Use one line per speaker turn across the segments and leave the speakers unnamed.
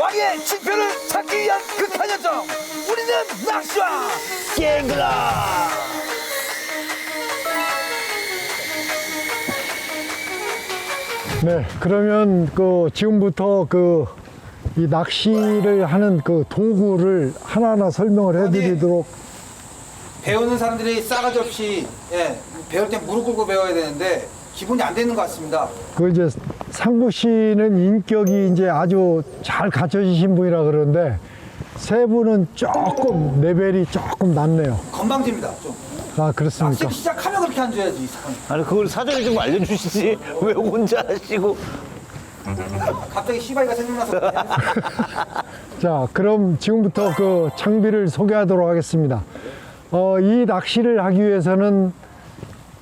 왕의 칭표를 찾기 위한 극한 열정. 우리는 낚시와 갱글라.
네, 그러면 그 지금부터 그 이 낚시를 하는 그 도구를 하나하나 설명을 해드리도록.
배우는 사람들이 싸가지 없이 예, 배울 때 무릎 꿇고 배워야 되는데 기본이 안 되는 것 같습니다.
그 이제 상구 씨는 인격이 이제 아주 잘 갖춰지신 분이라 그러는데 세 분은 조금 레벨이 조금 낮네요.
건방집니다 좀
아 그렇습니까?
낚시 시작하면 그렇게 앉아야지 이 사람.
아니 그걸 사전에 좀 알려주시지 왜 혼자 하시고
갑자기 시바이가 생각나서
자, 그럼 지금부터 그 장비를 소개하도록 하겠습니다. 어, 이 낚시를 하기 위해서는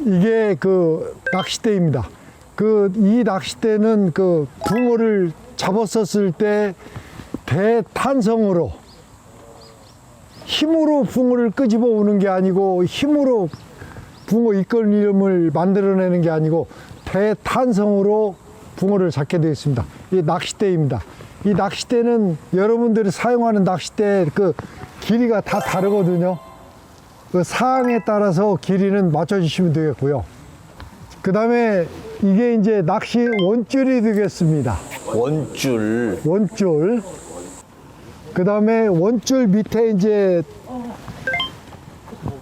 이게 그 낚싯대입니다. 그 이 낚싯대는 그 붕어를 잡았었을 때 대탄성으로 힘으로 붕어를 끄집어 오는 게 아니고 힘으로 붕어 이끌림을 만들어내는 게 아니고 대탄성으로 붕어를 잡게 되어 있습니다. 이 낚싯대입니다. 이 낚싯대는 여러분들이 사용하는 낚싯대 그 길이가 다 다르거든요. 그 사항에 따라서 길이는 맞춰주시면 되겠고요. 그 다음에 이게 이제 낚시 원줄이 되겠습니다.
원줄
원줄. 그 다음에 원줄 밑에 이제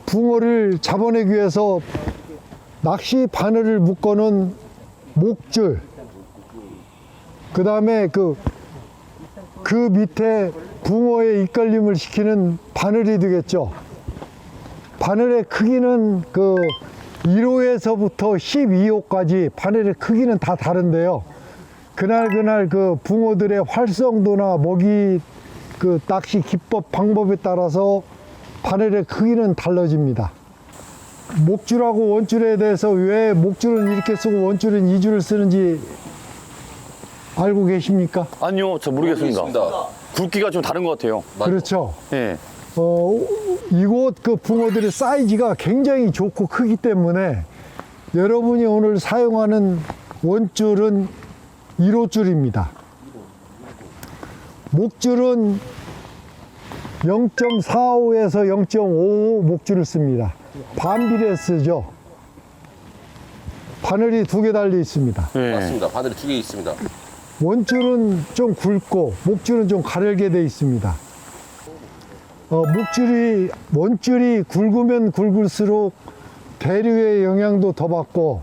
붕어를 잡아내기 위해서 낚시 바늘을 묶어놓은 목줄. 그 다음에 그, 그 밑에 붕어의 이끌림을 시키는 바늘이 되겠죠. 바늘의 크기는 그 1호에서부터 12호까지 바늘의 크기는 다 다른데요. 그날 그날 그 붕어들의 활성도나 먹이 그 낚시 기법 방법에 따라서 바늘의 크기는 달라집니다. 목줄하고 원줄에 대해서 왜 목줄은 이렇게 쓰고 원줄은 이 줄을 쓰는지 알고 계십니까?
아니요 저 모르겠습니다 굵기가 좀 다른 것 같아요
그렇죠.
예
어, 이곳 그 붕어들의 사이즈가 굉장히 좋고 크기 때문에 여러분이 오늘 사용하는 원줄은 1호줄입니다. 목줄은 0.45에서 0.55 목줄을 씁니다. 반비례 쓰죠. 바늘이 두 개 달려 있습니다.
예.
맞습니다. 바늘이 두 개 있습니다.
원줄은 좀 굵고 목줄은 좀 가늘게 돼 있습니다. 어, 목줄이 원줄이 굵으면 굵을수록 대류의 영향도 더 받고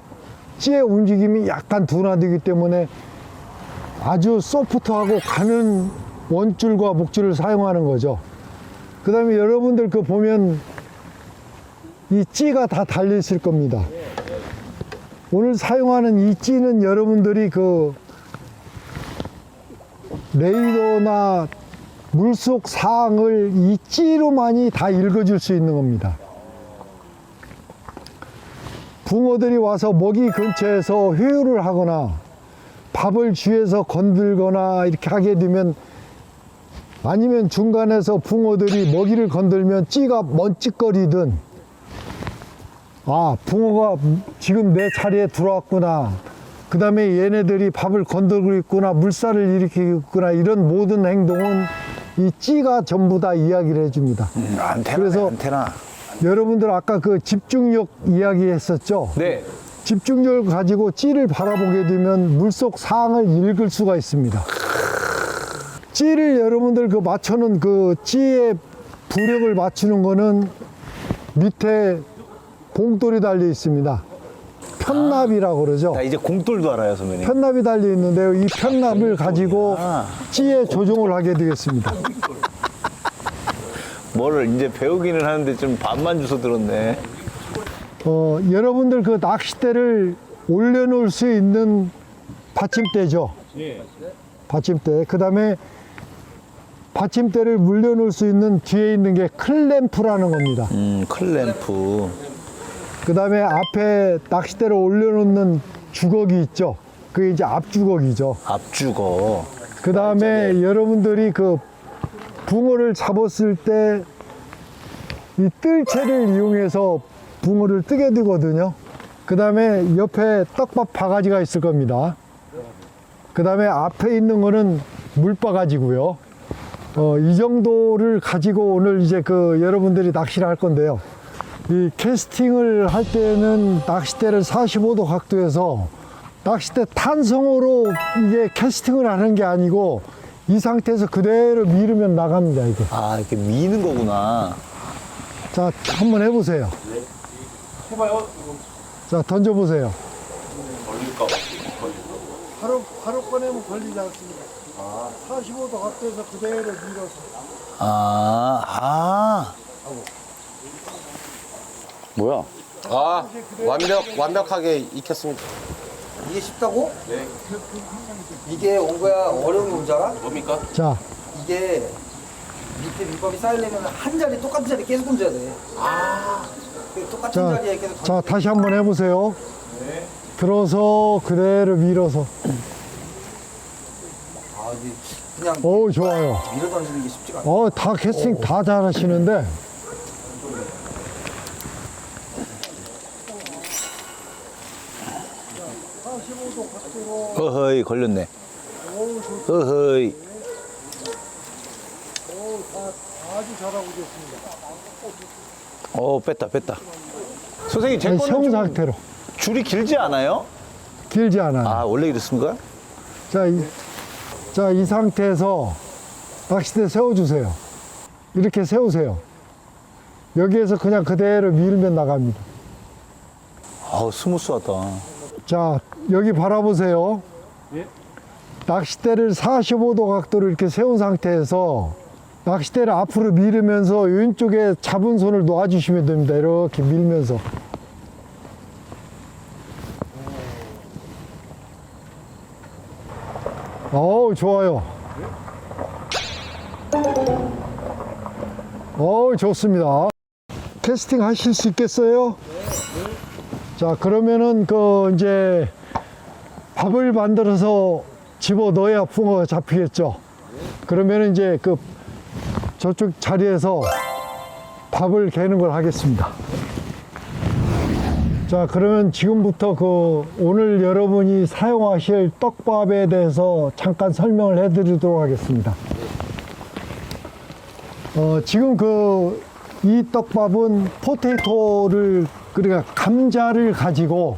찌의 움직임이 약간 둔화되기 때문에 아주 소프트하고 가는 원줄과 목줄을 사용하는 거죠. 그 다음에 여러분들 그 보면 이 찌가 다 달려 있을 겁니다. 오늘 사용하는 이 찌는 여러분들이 그 레이더나 물속 사항을 이 찌로만이 다 읽어줄 수 있는 겁니다. 붕어들이 와서 먹이 근처에서 회유를 하거나 밥을 쥐에서 건들거나 이렇게 하게 되면 아니면 중간에서 붕어들이 먹이를 건들면 찌가 먼찌거리든 아 붕어가 지금 내 자리에 들어왔구나 그 다음에 얘네들이 밥을 건들고 있구나 물살을 일으키고 있구나 이런 모든 행동은 이 찌가 전부 다 이야기를 해줍니다
안테나
그래서-
안테나
여러분들 아까 그 집중력 이야기 했었죠
네
집중력을 가지고 찌를 바라보게 되면 물속 상황을 읽을 수가 있습니다. 찌를 여러분들 그 맞춰놓은 그 찌의 부력을 맞추는 거는 밑에 봉돌이 달려 있습니다. 편납이라고 그러죠.
나 이제 공돌도 알아요 선배님
편납이 달려 있는데요. 이 편납을 가지고 찌의 조종을 하게 되겠습니다.
뭐를 이제 배우기는 하는데 좀 반만 주워 들었네
어, 여러분들 그 낚싯대를 올려놓을 수 있는 받침대죠. 받침대. 그 다음에 받침대를 물려놓을 수 있는 뒤에 있는 게 클램프라는 겁니다.
음 클램프
그 다음에 앞에 낚싯대를 올려놓는 주걱이 있죠. 그게 이제 앞주걱이죠.
앞주거
그 다음에 여러분들이 그 붕어를 잡았을 때 이 뜰채를 이용해서 붕어를 뜨게 되거든요. 그 다음에 옆에 떡밥 바가지가 있을 겁니다. 그 다음에 앞에 있는 거는 물바가지고요. 어, 이 정도를 가지고 오늘 이제 그 여러분들이 낚시를 할 건데요. 이 캐스팅을 할 때는 낚싯대를 45도 각도에서 낚싯대 탄성으로 이게 캐스팅을 하는 게 아니고 이 상태에서 그대로 밀으면 나갑니다, 이게.
아, 이렇게 미는 거구나.
자, 한번 해보세요.
해봐요.
자, 던져보세요. 바로, 바로 꺼내면 걸리지 않습니다. 45도 각도에서 그대로 밀어서.
아, 아. 뭐야?
아 완벽 완벽하게 익혔습니다.
이게 쉽다고? 네. 이게 온 거야 어려운 게 뭔지 알아?
뭡니까?
자,
이게 밑에 밑밥이 쌓이려면 한 자리 똑같은 자리 계속 던져야 돼. 아. 똑같은
자,
자리에 계속
자, 다시 한번 해보세요. 들어서 그대로 밀어서.
아, 이게 그냥
오, 좋아요.
밀어 던지는 게 쉽지가 않아.
어, 다 캐스팅 다 잘하시는데.
어허이, 걸렸네. 어허이.
아주 잘하고 계십니다.
어, 뺐다, 뺐다. 선생님, 제
아니,
거는 좀
상태로.
줄이 길지 않아요?
길지 않아요.
아, 원래 이렇습니까?
자, 이, 자, 이 상태에서 낚싯대 세워주세요. 이렇게 세우세요. 여기에서 그냥 그대로 밀면 나갑니다.
아우, 스무스하다.
자, 여기 바라보세요. 낚싯대를 45도 각도로 이렇게 세운 상태에서 낚싯대를 앞으로 밀으면서 왼쪽에 잡은 손을 놓아주시면 됩니다. 이렇게 밀면서. 어우, 좋아요. 어우, 좋습니다. 캐스팅 하실 수 있겠어요? 자, 그러면은 그 이제 밥을 만들어서 집어 넣어야 붕어가 잡히겠죠. 그러면은 이제 그 저쪽 자리에서 밥을 개는 걸 하겠습니다. 자, 그러면 지금부터 그 오늘 여러분이 사용하실 떡밥에 대해서 잠깐 설명을 해 드리도록 하겠습니다. 어, 지금 그 이 떡밥은 포테이토를 그러니까 감자를 가지고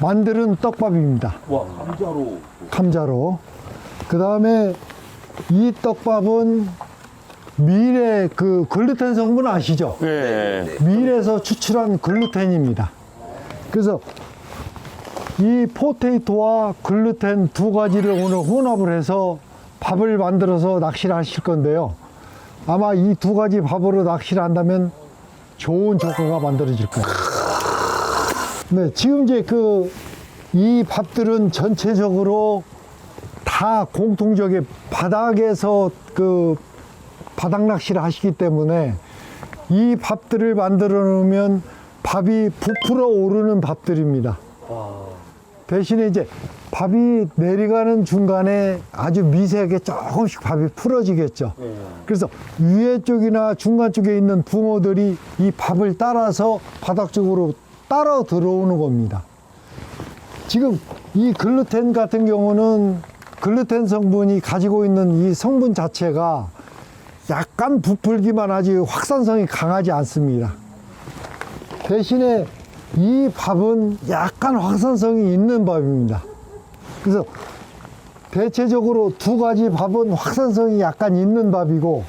만드는 떡밥입니다.
와 감자로.
감자로. 그 다음에 이 떡밥은 밀의 그 글루텐 성분 아시죠?
네.
밀에서 추출한 글루텐입니다. 그래서 이 포테이토와 글루텐 두 가지를 오늘 혼합을 해서 밥을 만들어서 낚시를 하실 건데요. 아마 이 두 가지 밥으로 낚시를 한다면 좋은 조과가 만들어질 거예요. 네, 지금 이제 그 이 밥들은 전체적으로 다 공통적인 바닥에서 그 바닥 낚시를 하시기 때문에 이 밥들을 만들어 놓으면 밥이 부풀어 오르는 밥들입니다. 대신에 이제 밥이 내려가는 중간에 아주 미세하게 조금씩 밥이 풀어지겠죠. 그래서 위에 쪽이나 중간 쪽에 있는 붕어들이 이 밥을 따라서 바닥 쪽으로 따라 들어오는 겁니다. 지금 이 글루텐 같은 경우는 글루텐 성분이 가지고 있는 이 성분 자체가 약간 부풀기만 하지 확산성이 강하지 않습니다. 대신에 이 밥은 약간 확산성이 있는 밥입니다. 그래서 대체적으로 두 가지 밥은 확산성이 약간 있는 밥이고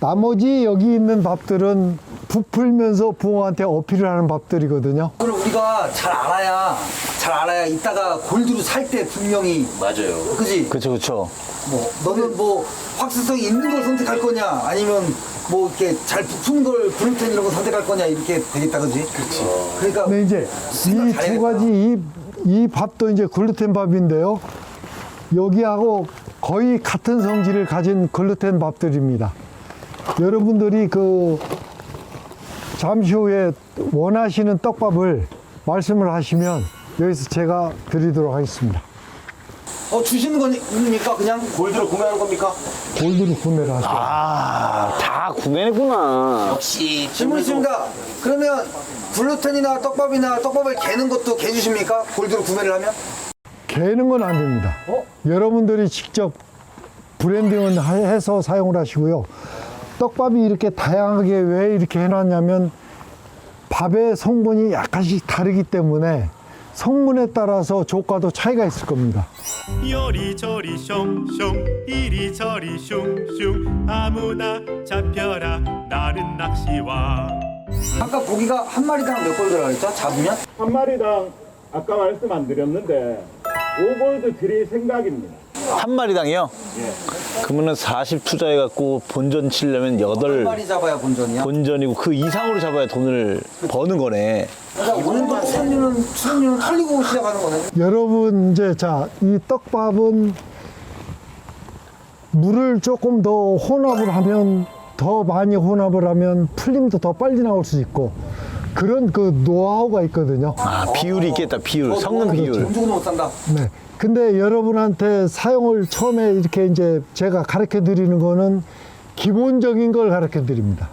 나머지 여기 있는 밥들은 부풀면서 붕어한테 어필을 하는 밥들이거든요.
그걸 우리가 잘 알아야 잘 알아야 이따가 골드로 살 때 분명히
맞아요.
그지?
그쵸, 그쵸.
뭐 너는 뭐 확실성이 있는 걸 선택할 거냐 아니면 뭐 이렇게 잘 부푸는 걸 글루텐 이런 거 선택할 거냐 이렇게 되겠다 그지? 그렇지. 그러니까
근데 이제
생각
이두
잘해야겠다.
가지 이, 이 밥도 이제 글루텐 밥인데요. 여기하고 거의 같은 성질을 가진 글루텐 밥들입니다. 여러분들이 그 잠시 후에 원하시는 떡밥을 말씀을 하시면 여기서 제가 드리도록 하겠습니다.
어 주시는 거니까 그냥
골드로 구매하는 겁니까?
골드로 구매를 하세요.
아, 다 구매했구나.
역시
질문 있습니다. 그러면 글루텐이나 떡밥이나 떡밥을 개는 것도 개 주십니까? 골드로 구매를 하면?
개는 건 안 됩니다. 여러분들이 직접 브랜딩은 하- 해서 사용을 하시고요. 떡밥이 이렇게 다양하게 왜 이렇게 해놨냐면 밥의 성분이 약간씩 다르기 때문에 성분에 따라서 조과도 차이가 있을 겁니다.
요리조리 숑숑 이리저리 슝슝 아무나 잡혀라 나는 낚시와
아까 고기가 한 마리당 몇골 들어가 그랬죠? 잡으면?
한 마리당 아까 말씀 안 드렸는데 5골드 드릴 생각입니다.
한 마리당이요? 그러면은 40 투자해갖고 본전 치려면 한8
마리 잡아야 본전이야.
본전이고 그 이상으로 잡아야 돈을 버는 거네.
그러니까 오늘도 수익률은 수익률은 털리고 시작하는 거네.
여러분 이제 자 이 떡밥은 물을 조금 더 혼합을 하면 더 많이 혼합을 하면 풀림도 더 빨리 나올 수 있고 그런 그 노하우가 있거든요.
아, 비율이 있겠다, 비율. 섞는
어,
비율.
정주도 못 산다.
네. 근데 여러분한테 사용을 처음에 이렇게 이제 제가 가르쳐 드리는 거는 기본적인 걸 가르쳐 드립니다.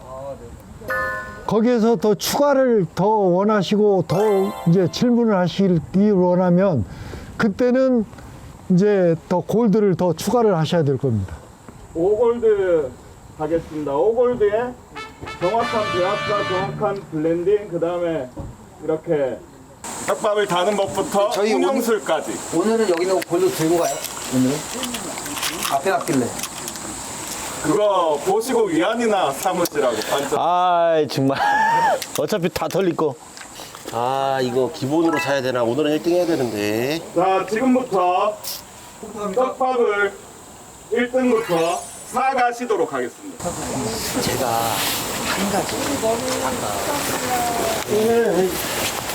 거기에서 더 추가를 더 원하시고 더 이제 질문을 하시길 원하면 그때는 이제 더 골드를 더 추가를 하셔야 될 겁니다.
5골드 하겠습니다. 5골드에 정확한 배합과 정확한 블렌딩 그 다음에 이렇게 떡밥을 다는 법부터
저희
운영술까지
오늘은 여기 있는 거 골로 들고 가요. 오늘은 앞에 놨길래.
그거 보시고 위안이나 삼으시라고
아, 정말. 어차피 다 털릴 거.
아 이거 기본으로 사야 되나? 오늘은 1등 해야 되는데.
자 지금부터 떡밥을 1등부터 사가시도록 하겠습니다.
제가 한 가지 아까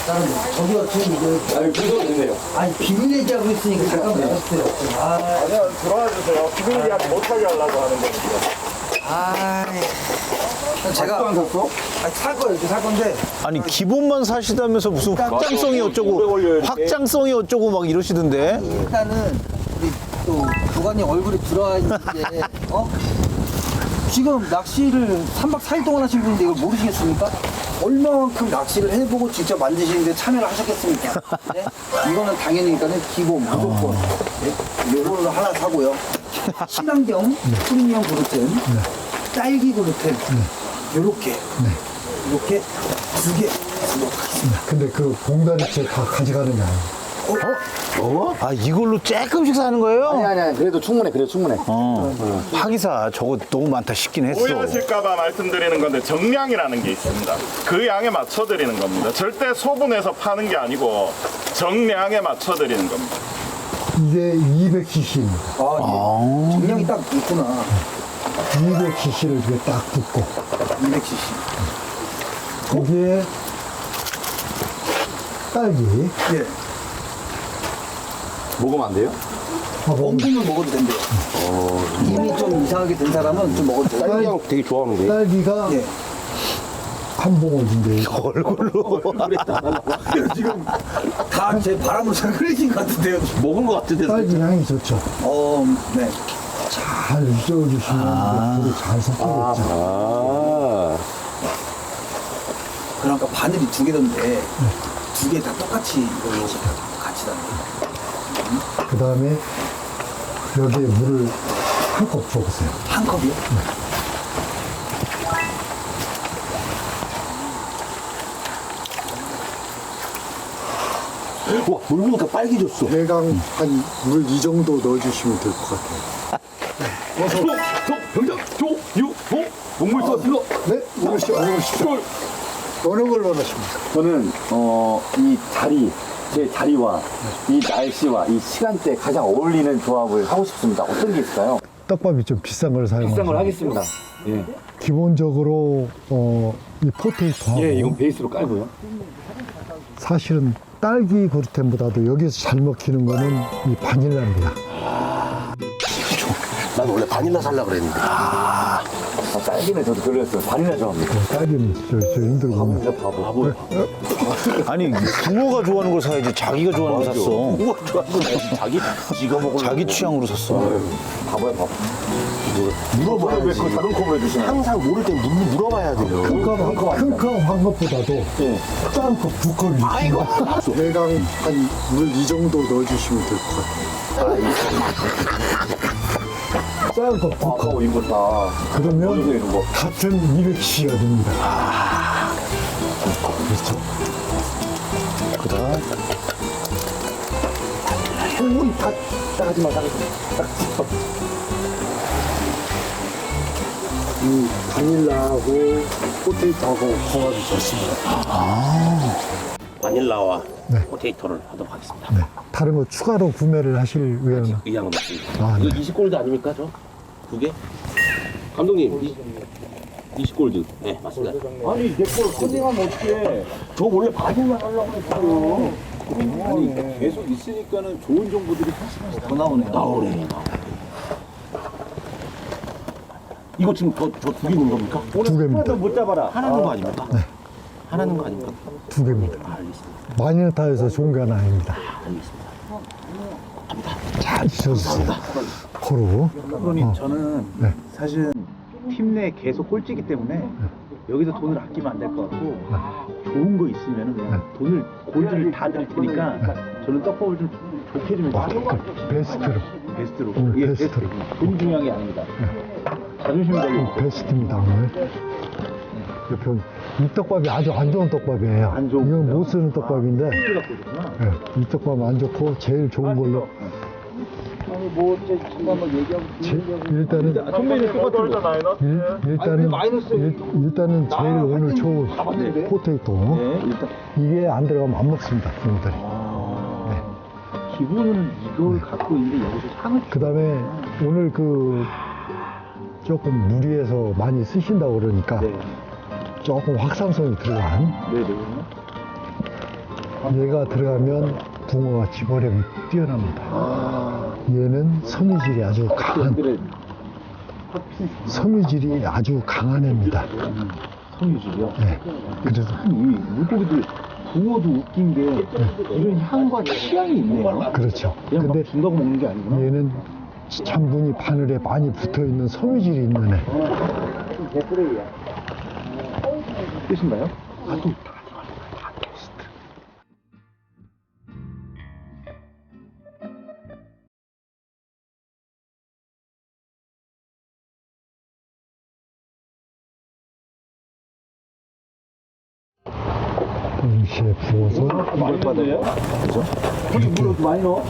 나는 저기가 지금 이거
아니 그거 있네요.
아니 비밀 얘기하고 있으니까 잠깐 내렸어요. 아,
그냥 들어와 주세요. 비밀 이야기 못하게 하려고 하는 겁니다.
아, 제가 안 샀어? 아니 살 거예요. 이렇게 살 건데
아니, 기본만 사시다면서 무슨 확장성이
오래
어쩌고,
걸려요.
확장성이 어쩌고 막 이러시던데.
일단은 우리 또 교관님 얼굴이 들어와 있는데 어? 지금 낚시를 3박 4일 동안 하신 분인데 이걸 모르시겠습니까? 얼마만큼 낚시를 해보고 직접 만드시는데 참여를 하셨겠습니까? 네? 이거는 당연히 일단은 기본 무조건. 네? 요거를 하나 사고요. 친환경 프리미엄 글루텐 딸기 글루텐. 요렇게. 이렇게 두 개. 사도록 하겠습니다
근데 그 봉다리째 다 가져가는 게 아니에요.
어? 아, 이걸로 조금씩 사는 거예요?
아니 아니 그래도 충분해 그래도 충분해
어. 파기사 저거 너무 많다 싶긴 했어.
오해하실까봐 말씀드리는 건데 정량이라는 게 있습니다. 그 양에 맞춰 드리는 겁니다. 절대 소분해서 파는 게 아니고 정량에 맞춰 드리는 겁니다.
이게 200cc입니다.
아, 예. 정량이 딱 있구나
200cc를 이렇게 딱 붓고
200cc
거기에 딸기
예.
먹으면 안 돼요?
하고
엄분을 먹어도 된대요. 이미 좀 이상하게 된 사람은 좀 먹어도 돼요.
딸기향 되게 좋아하는데.
딸기가
예.
한 봉을 준대요.
지금 다 제 바람으로 잘 흐려진 것 같은데요.
먹은 것 같은데.
딸기 향이 좋죠.
어, 네.
잘 잊어주시면 물이 잘 섞이겠죠.
아.
그러니까 바늘이 두 개던데 두 개 다 똑같이 이걸로 같이 다는
그 다음에 여기에 물을 한컵 줘보세요.
한 컵이요?
와, 물 보니까 빨개졌어.
대강 한 물 이 정도 넣어주시면 될 것 같아요.
병장 조유호 동물서 실로
네, 넣으시오, 넣으시오. 어느 걸 원하십니까?
저는 어, 이 자리 제 자리와 이 날씨와 이 시간대에 가장 어울리는 조합을 하고 싶습니다 어떤 게 있을까요?
떡밥이 좀 비싼 걸 사용하죠.
비싼 걸 하겠습니다 예,
기본적으로 어, 이 포테이토하고
예 이건 베이스로 깔고요
사실은 딸기 그루텐보다도 여기서 잘 먹히는 거는 이 바닐라입니다.
난 원래 바닐라 살라 그랬는데.
아, 딸기는 저도 별로였어요 바닐라 좋아합니다
딸기는 저, 저 힘들고
진짜 바보
아니, 붕어가 좋아하는 걸 사야지. 자기가 좋아하는 걸 샀어.
우와, 좋아하는 거 자기 지가 먹을
자기 취향으로 샀어.
바보야 바보
물어봐야지.
왜그 작은 컵을 해주시나요?
항상 모를 땐 물, 물어봐야 돼요.
큰컵한 것보다도 작은 컵두 컵이 있습니다. 대강 한물 이 정도 넣어주시면 될 것 같아요. 작은 거두 컵.
이거 다.
그러면 같은 200cc가 됩니다. 그렇죠. 그 다음
우리 다 따지 마, 따지 마. 이 바닐라하고 포테이토하고 조합이 좋습니다.
바닐라와
네.
포테이토를 하도록 하겠습니다.
네. 다른 거 추가로 구매를 하실 의향은
의향은 없습니다.
아,
이거
네.
20골드 아닙니까, 저? 두 개? 감독님, 이, 20골드. 네, 맞습니다.
아니, 내걸 컨닝하면 어떡해. 저 원래 바닐라 하려고 했어요. 아니, 계속 있으니까는 좋은 정보들이 훨씬 더 나오네요.
나오네. 이거 지금 저, 저두 개 넣은 겁니까?
두 개입니다.
못 잡아라.
하나는 거 아닙니까? 하나는 거 아닙니까?
두 개입니다.
아, 알겠습니다.
게 하나 아닙니다.
알겠습니다.
잘 지켜주세요. 코로.
프로님 저는
네.
사실은 팀내 계속 꼴찌기 때문에 여기서 돈을 아끼면 안 될 것 같고 좋은 거 있으면 그냥 돈을 골드를 다 드릴 테니까 저는 떡밥을 좀 좋게 좀 해주세요
그 베스트로.
베스트로
오늘
예,
베스트로.
돈 중요한 게 아닙니다 자존심 관리
베스트입니다, 오늘. 옆에 이 떡밥이 아주 안 좋은 떡밥이에요.
안 좋은
이건
거요?
못 쓰는 떡밥인데,
갖고 있구나
예, 이 떡밥 안 좋고, 제일 좋은 걸로.
뭐 이제 지금 한번 얘기하고
제, 일단은,
선배님 똑같은 거
일, 일단은, 일, 일단은 제일 오늘 좋은 포테이토.
네, 일단
이게 안 들어가면 안 먹습니다, 친구들이.
기본은 이걸 갖고 있는데 여기서 향을
그 다음에 오늘 그 조금 무리해서 많이 쓰신다고 그러니까
네.
조금 확산성이 들어간
네네
얘가 들어가면 붕어가 집어력이 뛰어납니다. 얘는 섬유질이 아주 강한
팬들의
섬유질이 아주 강한 애입니다.
섬유질이요
네. 그래서
이 물고기들 붕어도 웃긴 게 이런 향과 취향이 있네요.
그렇죠.
그냥
근데
막 준다고 먹는 게 아니구나.
얘는 참분이 바늘에 많이 붙어 있는 섬유질이 있는 애.
아, 또
동시에 부어서
많이 받아요?
이렇게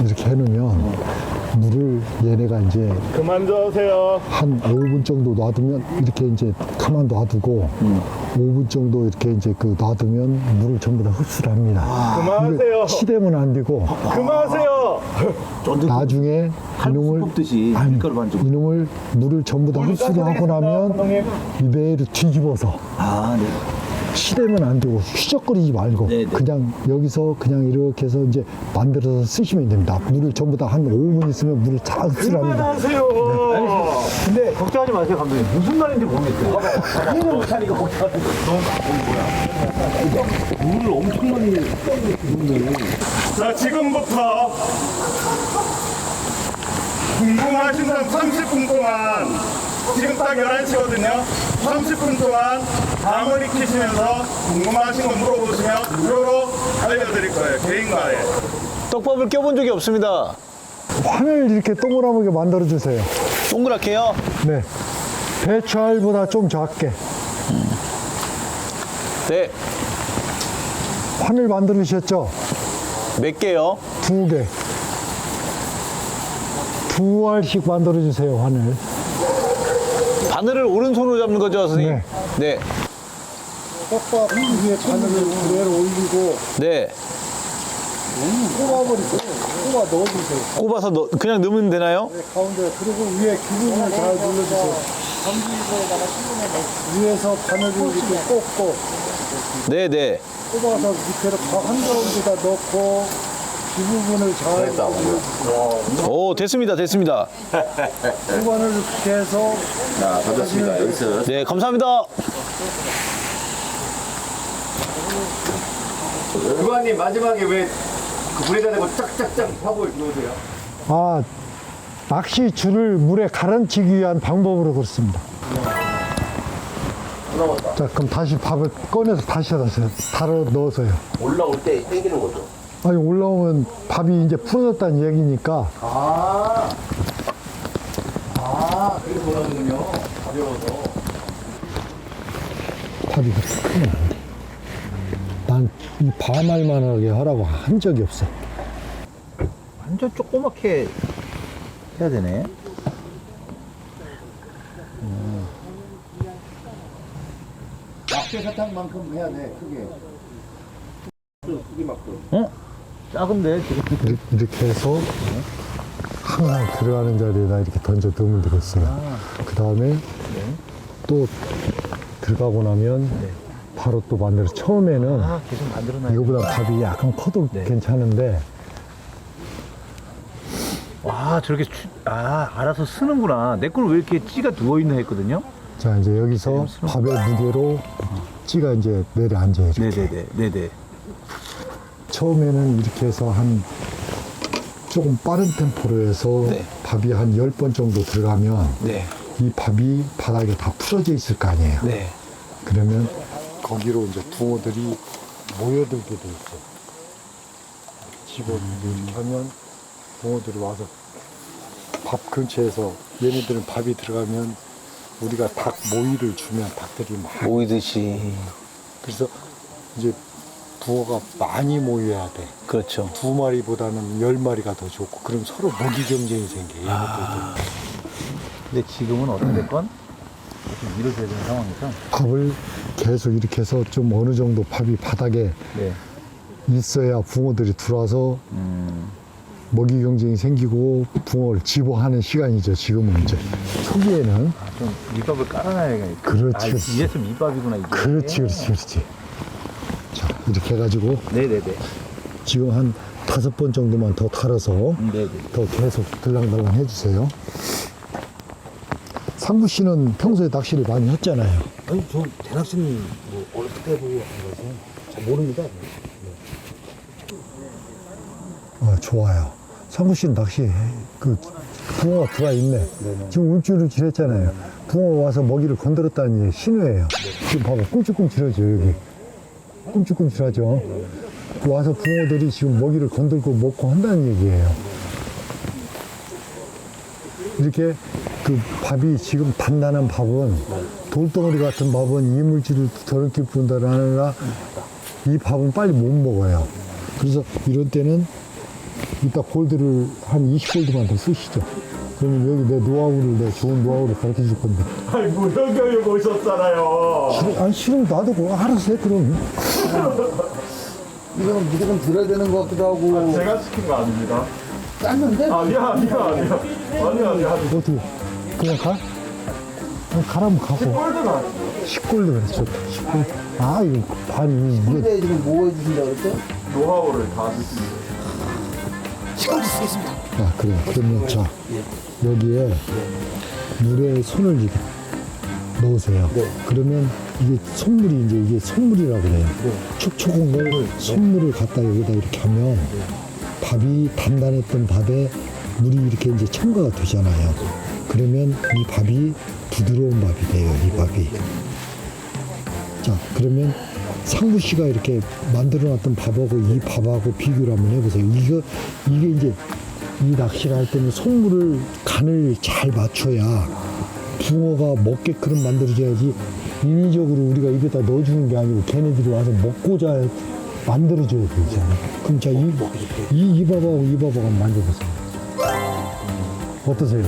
이렇게 해놓으면 물을 얘네가 이제
그만 저으세요.
한 5분 정도 놔두면 이렇게 이제 가만 놔두고 5분 정도 이렇게 이제 그 놔두면 물을 전부 다 흡수를 합니다.
그만하세요.
치대면 안 되고
그만하세요.
나중에 이놈을
뽑듯이
아니,
밀가루 반죽.
이놈을 물을 전부 다 흡수를 하고 나면 이배를 뒤집어서
아, 네.
치대면 안 되고 휘적거리지 말고
네, 네.
그냥 여기서 그냥 이렇게 해서 이제 만들어서 쓰시면 됩니다. 물을 전부 다 한 5분 있으면 물을 다 흡수를 합니다.
그만하세요.
근데 걱정하지 마세요, 감독님. 무슨 말인지 모르겠어요. 이해를 못하니까 걱정하는 거야. 물을 엄청 많이
자, 지금부터 궁금하신 점 30분 동안 지금 딱 11시거든요. 30분 동안 밤을 익히시면서 궁금하신 거 물어보시면 무료로 알려드릴 거예요. 개인 과외.
떡밥을 껴본 적이 없습니다.
환을 이렇게 동그랗게 만들어 주세요.
동그랗게요.
네. 배추알보다 좀 작게
네.
환을 만들으셨죠?
몇 개요?
두 개. 두 알씩 만들어 주세요, 환을.
바늘을 오른손으로 잡는 거죠, 선생님? 네.
떡밥 위에 바늘을 그대로 올리고
네.
꼽아버리세요. 꼽아 넣어주세요.
꼽아서 넣, 그냥 넣으면 되나요?
가운데 그리고 위에 기둥을 잘 눌러주세요. 위에서 바늘을 이렇게 꽂고
네, 네.
꼽아서 밑에로 더 한가운데다 넣고 이 부분을 잘 눌러주세요.
오, 됐습니다. 됐습니다.
수건을 이렇게 해서
자, 반갑습니다. 연습.
네, 감사합니다.
의관님 마지막에 왜그 불에다 대고 짝짝짝 하고 놓으세요?
아 낚시 줄을 물에 가라앉히기 위한 방법으로 그렇습니다. 자 그럼 다시 밥을 꺼내서 다시 넣으세요. 달아 넣어서요.
올라올 때 땡기는 거죠.
아니 올라오면 밥이 이제 풀어졌다는 얘기니까
아,
아, 그래서 그러는군요. 가벼워서.
밥이 그렇게 크면 안 돼. 난이 밤알만하게 하라고 한 적이 없어.
완전 조그맣게 해야 되네.
낙제 사탕만큼 해야 돼, 크게.
어? 작은데 지금.
이렇게, 이렇게 해서 항상 들어가는 자리에다 이렇게 던져 넣으면 되겠어요. 그 다음에 또 들어가고 나면 바로 또 만들어. 처음에는
아 계속 만들어놔야
이거보다 밥이 약간 커도 괜찮은데
와 저렇게 추, 아 알아서 쓰는구나. 내걸왜 이렇게 찌가 누워 있나 했거든요.
자 이제 여기서 밥의 무게로 찌가 이제 내려앉아요. 이렇게.
네네네 네네.
처음에는 이렇게 해서 한 조금 빠른 템포로 해서
네.
밥이 한 10번 정도 들어가면
네.
이 밥이 바닥에 다 풀어져 있을 거 아니에요.
네.
그러면 거기로 이제 붕어들이 모여들게 돼 있어. 이렇게 하면 붕어들이 와서 밥 근처에서 얘네들은 밥이 들어가면 우리가 닭 모이를 주면 닭들이 막
모이듯이.
그래서 이제 붕어가 많이 모여야 돼.
그렇죠.
두 마리보다는 열 마리가 더 좋고 그럼 서로 먹이 경쟁이 생겨. 얘네들도.
근데 지금은 어떻게 됐건 좀 밀어줘야 되는 상황이죠.
밥을 계속 이렇게 해서 좀 어느 정도 밥이 바닥에
네.
있어야 붕어들이 들어와서
음.
먹이 경쟁이 생기고 붕어를 집어하는 시간이죠. 지금은 이제 초기에는
아, 좀 밑밥을 깔아놔야겠네.
그렇지,
아,
그렇지.
이래서 밑밥이구나 이게.
그렇지, 그렇지, 그렇지. 자 이렇게 해가지고
네네네.
지금 한 다섯 번 정도만 더 달아서
네네.
더 계속 들랑달랑 해주세요. 상구 씨는 평소에 낚시를 많이 했잖아요.
아니, 저 대낚시는 뭐 어렸을 때 보고 한 거라서 잘 모릅니다.
어, 좋아요. 상구 씨는 낚시 그 붕어가 들어와 있네. 지금 울주를 지냈잖아요. 붕어 와서 먹이를 건드렸다는 게 신호예요. 지금 봐봐 꿈찔꿈찔하죠 여기. 꿈찔꿈찔하죠. 와서 붕어들이 지금 먹이를 건들고 먹고 한다는 얘기예요. 이렇게 그 밥이 지금 단단한 밥은 돌덩어리 같은 밥은 이물질을 더럽게 분다는 아니라 이 밥은 빨리 못 먹어요. 그래서 이런 때는 이따 골드를 한 20골드만 더 쓰시죠. 그러면 여기 내 노하우를 내 좋은 노하우를 가르쳐 줄 건데.
아니 무료교육 오셨잖아요.
싫어, 아니 싫으면 놔두고 알아서 해 그럼.
이거는 무조건 들어야 되는 것 같기도 하고.
제가 시킨 거 아닙니다.
짰는데?
아니야 아니야 아니야 아니야 아니야.
어떻게 그냥 가? 그냥 가라면 가고.
꼴드나
10골드 그래 좋다. 10골드. 아 이거 반이
근데 지금 뭐 해주신다고 그랬죠?
노하우를 다 주십니다.
시간 쓰겠습니다.
아 그래 그러면 자 여기에 물에 손을 이렇게 넣으세요. 그러면 이게 손물이 이제 이게 손물이라고 그래요. 촉촉한 걸 손물을 갖다 여기다 이렇게 하면 밥이 단단했던 밥에 물이 이렇게 이제 첨가가 되잖아요. 그러면 이 밥이 부드러운 밥이 돼요. 이 밥이. 자 그러면 상구 씨가 이렇게 만들어놨던 밥하고 이 밥하고 비교를 한번 해보세요. 이거 이게 이제 이 낚시를 할 때는 손물을 간을 잘 맞춰야 붕어가 먹게끔 만들어줘야지 인위적으로 우리가 입에다 넣어주는 게 아니고 걔네들이 와서 먹고자 만들어줘야 되잖아. 그럼 자, 이, 이, 이 밥하고 이 밥하고 한번 만져보세요. 어떠세요?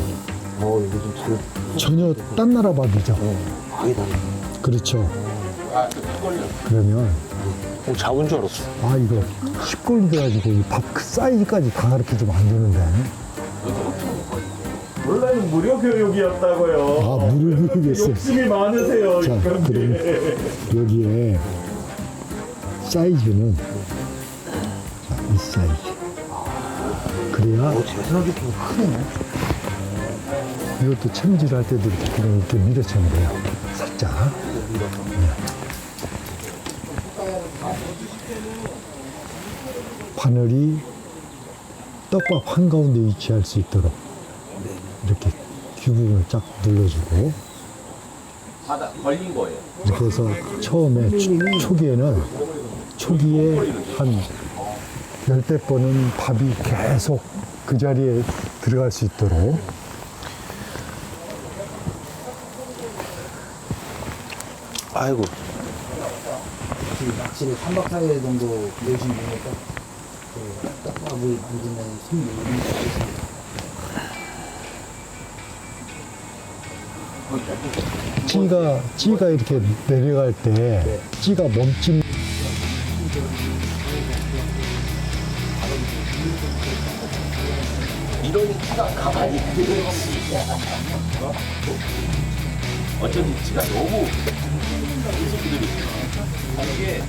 어, 이거 좀 잘,
전혀 딴 나라 밥이죠.
아예 다르네.
그렇죠. 그러면
오, 잡은 줄 알았어.
아 이거 10골 돼가지고 이 밥 그 사이즈까지 다 가르쳐 주면 안 되는데
원래는 무료 교육이었다고요.
아 물을 부르겠어
욕심이 많으세요.
자. 그럼 여기에 사이즈는 자, 이 사이즈 그래야
재선하게 좀 크네.
이것도 챔질할 때도 이렇게 그냥 이렇게 밀어치면 돼요 살짝 네. 바늘이 떡밥 한가운데 위치할 수 있도록 이렇게 귀부분을 쫙 눌러주고
바다 걸린 거예요.
이렇게 해서 처음에 초, 초기에는 초기에 한 열대 번은 밥이 계속 그 자리에 들어갈 수 있도록
아이고
낚시를 3박 4일 정도 내신 분이니까 그 떡밥을 만드는 손님이 있습니다.
찌가 찌가 이렇게 내려갈 때 찌가 몸집
이러니까 가만히 그렇지. 어쩐지 지가 너무 이 새끼들이 이게